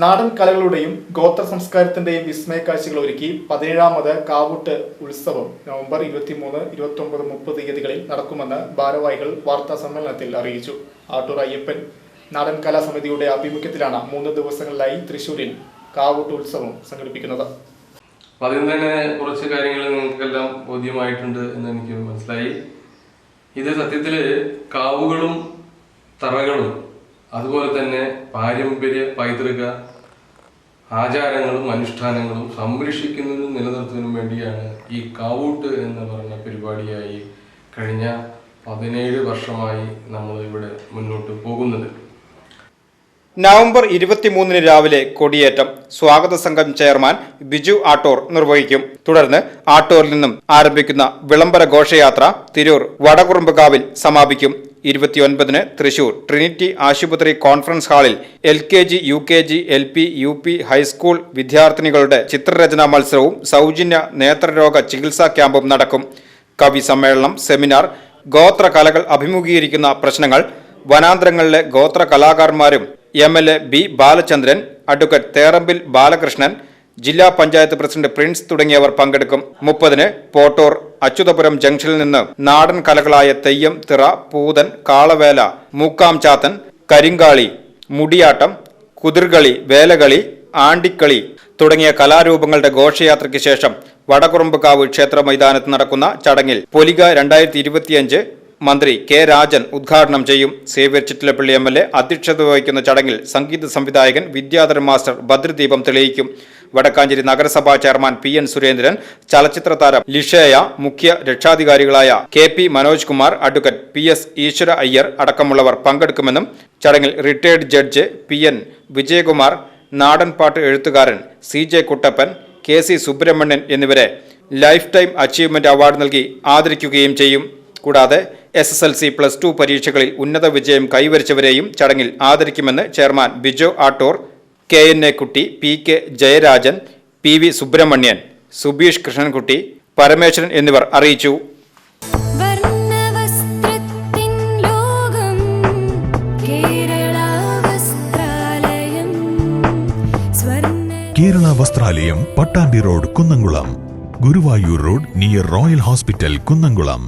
നാടൻ കലകളുടെയും ഗോത്ര സംസ്കാരത്തിന്റെയും വിസ്മയ കാഴ്ചകൾ ഒരുക്കി പതിനേഴാമത് കാവൂട്ട് ഉത്സവം നവംബർ ഇരുപത്തിമൂന്ന് ഇരുപത്തി ഒമ്പത് മുപ്പത് തീയതികളിൽ നടക്കുമെന്ന് ഭാരവാഹികൾ വാർത്താ സമ്മേളനത്തിൽ അറിയിച്ചു. ആട്ടൂർ അയ്യപ്പൻ നാടൻ കലാ സമിതിയുടെ ആഭിമുഖ്യത്തിലാണ് മൂന്ന് ദിവസങ്ങളിലായി തൃശൂരിൽ കാവൂട്ട് ഉത്സവം സംഘടിപ്പിക്കുന്നത്. അതിൽ തന്നെ കുറച്ച് കാര്യങ്ങൾ നിങ്ങൾക്കെല്ലാം ബോധ്യമായിട്ടുണ്ട് എന്ന് എനിക്ക് മനസ്സിലായി. ഇത് സത്യത്തിൽ കാവുകളും തറകളും അതുപോലെ തന്നെ പാരമ്പര്യ പൈതൃക ആചാരങ്ങളും അനുഷ്ഠാനങ്ങളും സംരക്ഷിക്കുന്നതിനും നിലനിർത്തുന്നതിനും വേണ്ടിയാണ് ഈ കാവൂട്ട് എന്ന് പറയുന്ന പരിപാടിയായി കഴിഞ്ഞ പതിനേഴ് വർഷമായി നമ്മൾ ഇവിടെ മുന്നോട്ട് പോകുന്നത്. നവംബർ ഇരുപത്തിമൂന്നിന് രാവിലെ കൊടിയേറ്റം. സ്വാഗത സംഘം ചെയർമാൻ ബിജു ആട്ടോർ നിർവഹിക്കും. തുടർന്ന് ആട്ടോറിൽ നിന്നും ആരംഭിക്കുന്ന വിളംബര ഘോഷയാത്ര തിരൂർ വടകുറുമ്പുകാവിൽ സമാപിക്കും. ഇരുപത്തിയൊൻപതിന് തൃശൂർ ട്രിനിറ്റി ആശുപത്രി കോൺഫറൻസ് ഹാളിൽ L K G U K G L P U P high school വിദ്യാർത്ഥിനികളുടെ ചിത്രരചനാ മത്സരവും സൗജന്യ നേത്രരോഗ ചികിത്സാ ക്യാമ്പും നടക്കും. കവി സമ്മേളനം സെമിനാർ ഗോത്ര കലകൾ അഭിമുഖീകരിക്കുന്ന പ്രശ്നങ്ങൾ വനാന്തരങ്ങളിലെ ഗോത്ര കലാകാരന്മാരും M L A B Balachandran advocate Therambil Balakrishnan ജില്ലാ പഞ്ചായത്ത് പ്രസിഡന്റ് പ്രിൻസ് തുടങ്ങിയവർ പങ്കെടുക്കും. മുപ്പതിന് പോട്ടൂർ അച്യുതപുരം ജംഗ്ഷനിൽ നിന്ന് നാടൻ കലകളായ തെയ്യം തിറ പൂതൻ കാളവേല മൂക്കാം ചാത്തൻ കരിങ്കാളി മുടിയാട്ടം കുതിർകളി വേലകളി ആണ്ടിക്കളി തുടങ്ങിയ കലാരൂപങ്ങളുടെ ഘോഷയാത്രയ്ക്ക് ശേഷം വടകുറുമ്പുകാവ് ക്ഷേത്ര മൈതാനത്ത് നടക്കുന്ന ചടങ്ങിൽ പൊലിക രണ്ടായിരത്തി മന്ത്രി കെ രാജൻ ഉദ്ഘാടനം ചെയ്യും. Xavier Chittilappally M L A അധ്യക്ഷത വഹിക്കുന്ന ചടങ്ങിൽ സംഗീത സംവിധായകൻ വിദ്യാധരൻ മാസ്റ്റർ ഭദ്രദീപം തെളിയിക്കും. വടക്കാഞ്ചേരി നഗരസഭാ ചെയർമാൻ പി എൻ സുരേന്ദ്രൻ ചലച്ചിത്ര താരം ലിഷയ മുഖ്യ രക്ഷാധികാരികളായ K P Manoj Kumar advocate P S Eswara Iyer അടക്കമുള്ളവർ പങ്കെടുക്കുമെന്നും ചടങ്ങിൽ retired judge P N Vijayakumar നാടൻപാട്ട് എഴുത്തുകാരൻ C J Kuttappan K C Subrahmanian എന്നിവരെ ലൈഫ് ടൈം അച്ചീവ്മെന്റ് അവാർഡ് നൽകി ആദരിക്കുകയും ചെയ്യും. കൂടാതെ S S L C plus two പരീക്ഷകളിൽ ഉന്നത വിജയം കൈവരിച്ചവരെയും ചടങ്ങിൽ ആദരിക്കുമെന്ന് chairman Bijo Attor K N A Kutty P K Jayarajan P V Subrahmanian Subeesh Krishnankutty Parameswaran എന്നിവർ അറിയിച്ചു. വർണവസ്ത്രത്തിൻ ലോകം Kerala Vasthralayam Swarna Kerala Vasthralayam Pattambi road Kunnamkulam. Guruvayur road near royal hospital Kunnamkulam.